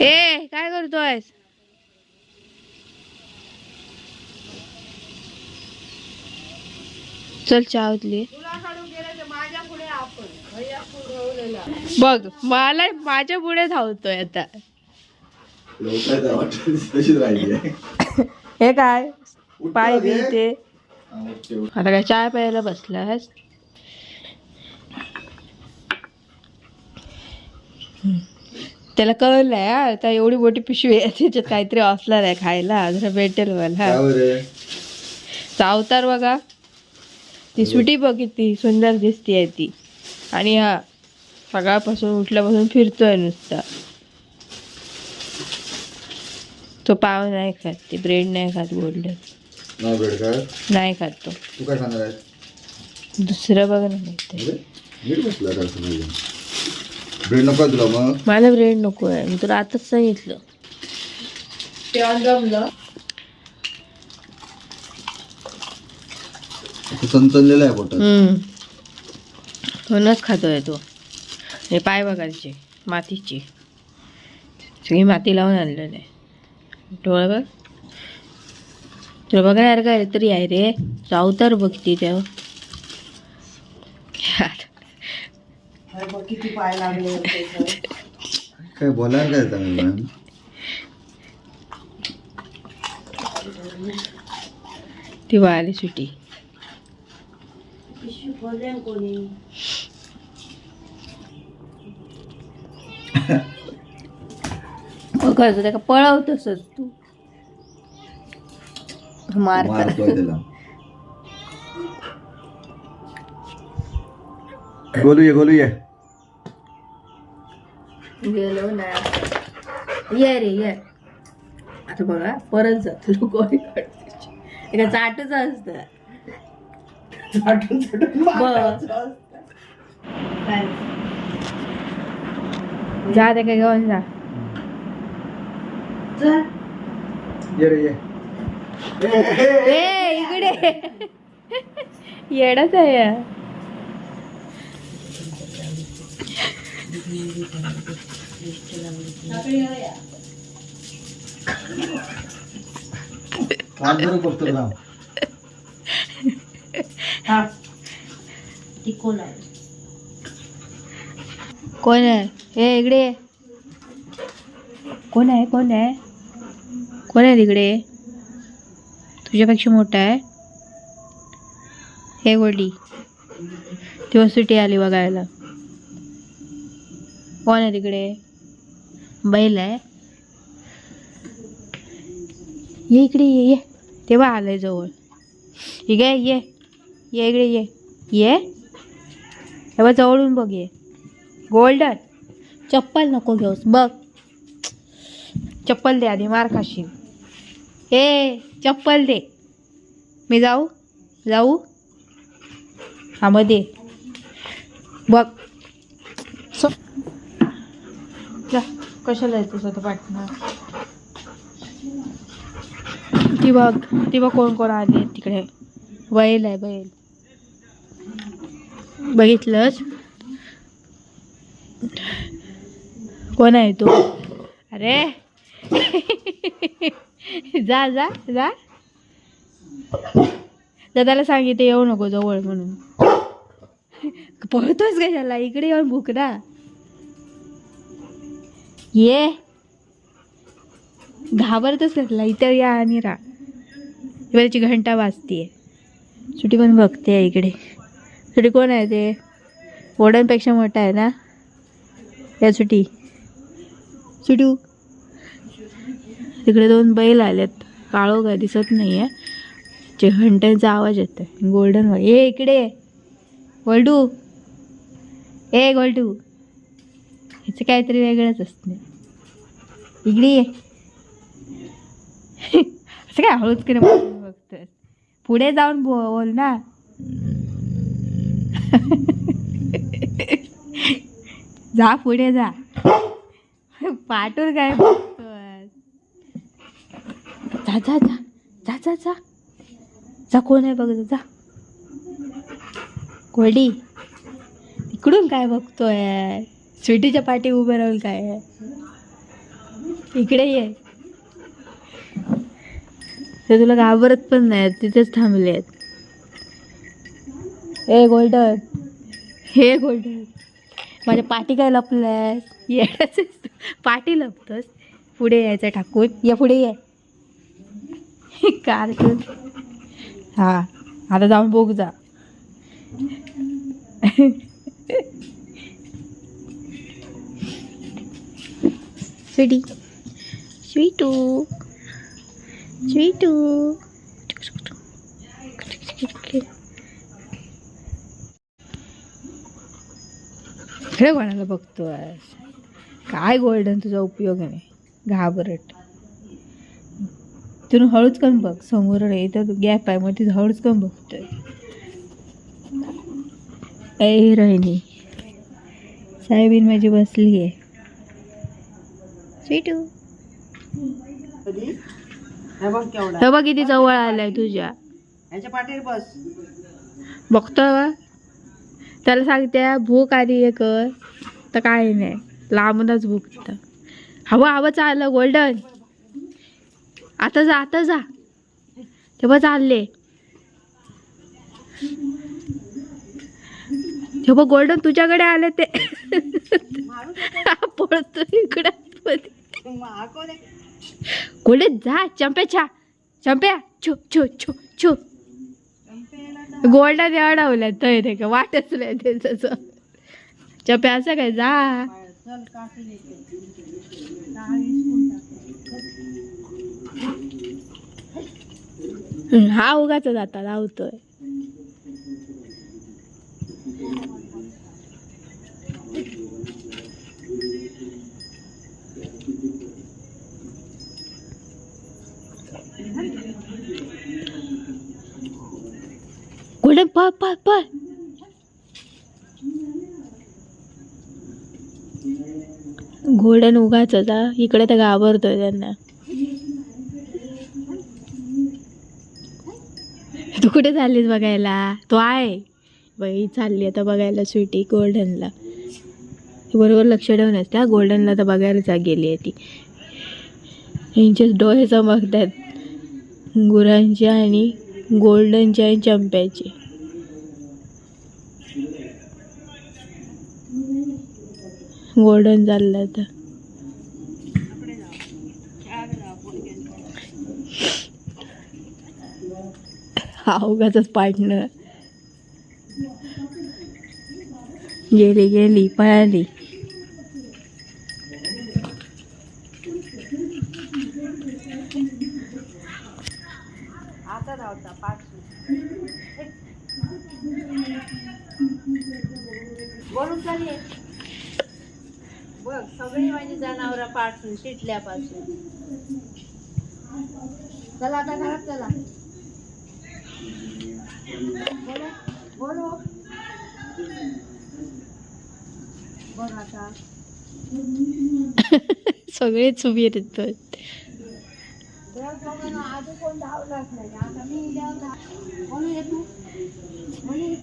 ए काय करतोय चल चहा उतली बघ मला माझ्या पुढे धावतोय आता हे काय पाय बी. ते. आता काय चाय प्यायला बसलास हम्म. त्याला कळलंय हा, आता एवढी मोठी पिशवी आहे त्याच्यात काहीतरी असणार आहे खायला जरा भेटेल मला? चावतार बघा. ती सुटी बघ किती सुंदर दिसतीये ती. आणि हा सकाळपासून उठल्यापासून फिरतोय नुसता. तो पाव नाही खात ती ब्रेड नाही खात बोलले. नाही खात तो. तू आहे दुसरं बघ ना ब्रेड नको तुला मग. मला ब्रेड नको आहे. मी तुला आताच सांगितलं. चणचणलेलं आहे पोटात. हम्म. म्हणूनच खातोय तो. हे पाय बघायचे मातीची. सगळी माती लावून आणलेलं आहे. डोळा बघ. तुला बघणार काय तरी आहे रे. चावतर बघ ती तेव्हा काय बोलायला काय चांगलं ती वाळली सुटी. बघायचं त्या का पळवतसच तू. मार मारतोय त्याला. गोलू ये गोलू ये गेलो ना. ये रे ये. आता बघा परत जातो लोक एका चाटच असत. जा ते काय घेऊन जा. ये रे ये. ए इकडे. येडच आहे या. हात धरून बघतो ना कोण आहे? ए इकडे ये. कोण आहे? कोण आहे? कोण आहे तिकडे? तुझ्यापेक्षा मोठा आहे. हे गोल्डी ती सुटी आली बघायला. कोण आहे तिकडे? बैल आहे. ये इकडे ये ये. तेव्हा आलंय जवळ. ठीक आहे ये. ये इकडे ये. ये? तेव्हा जवळून बघ ये. गोल्डन. चप्पल नको घेऊस बघ. चप्पल दे आधी मार खाशील. हे चप्पल दे. मी जाऊ? जाऊ? हा मग दे. बघ. जा कशाला येतो आता पाठणार ती बघ ती बघ कोण कोण आली तिकडे. बैल आहे बैल. बघितलंच कोण आहे तो? अरे. जा जा जा. दादाला सांगितलं येऊ नको जवळ म्हणून. पळतोच का त्याला इकडे येऊन भूक ना ये. घाबरतच कसला इथं या आणि राहा त्याची घंटा वाजतीये. सुटी पण बघते इकडे. सुटी कोण आहे ते? वडनपेक्षा मोठा आहे ना? या सुटी. सुटू. तिकडे दोन बैल आलेत. काळो काय दिसत नाही आहे जे घंट्यांचा आवाज येतोय. गोल्डन बघ ए इकडे. गोल्डू. ए गोल्डू. ह्याचं काहीतरी वेगळंच असते. इकडे ये. असं काय हळूच की बघतोय पुढे जाऊन बोल ना जा पुढे जा. पाठून काय बघतोय जा जा जा. जा जा जा. जा कोण आहे बघ जा. कोडी इकडून काय बघतोय? स्वीटीच्या पाठी उभं राहून काय आहे? इकडे ये. ते तुला घाबरत पण नाही तिथेच थांबले आहेत. ए गोल्डन. हे गोल्डन. माझ्या पाठी काय लपल्यास? येण्याच पाठी लपतोस. पुढे यायचं टाकून या पुढे ये. कार्टून हा आता जाऊन बघ जा. स्वीटी स्वीटू स्वीटू खरं कोणाला बघतोय? काय गोल्डन तुझा उपयोग नाही घाबरट. तिथून हळूच कम बघ. समोर इथं गॅप आहे. मग तिथं हळूच कम बघतोय. ए रोहिणी साहेबीन माझी बसली आहे स्वीटू हे बघ हे किती जवळ आलाय तुझ्या. पाठीवर बस. बघतोय बा त्याला सांगते भूक आली आहे कर. तर काय नाही. लांबूनच भूक हवं हवं चाललं गोल्डन. आता जा आता जा. ते बघ चालले. ते बघ गोल्डन तुझ्याकडे आले ते. पळतो इकडे. कुठे जा चंप्या छा चंप्या छो छो छो छो. गोल्डन अडवलं तय ते का? वाटच नाही ते तसं चप्या असं काय? जा. हा उगाच जाता लावतोय. गोल्डन पळ पळ पळ गोल्डन उगाच होता इकडे तर घाबरतोय त्यांना. तू कुठे चाललीस बघायला? तो आहे. बाई चालली आता बघायला स्वीटी गोल्डनला बरोबर लक्ष ठेवूनच त्या गोल्डनला तर बघायला जा गेली आहे ती. यांचे डोळे चमकतात. गुरांचे आणि गोल्डनचे आणि चंप्याचे. गोल्डन चाललं आता हा उगाच पार्टनर गेली गेली पळाली. बोलून चालले. बघ सगळी माझी जनावर पाठून शिटल्यापासून. चला आता घरात चला. बोलो बोलो. बघ आता. सगळेच उभी येतात देव आधी कोण धावलाच नाही. आता मी धा- म्हणून येतो म्हणून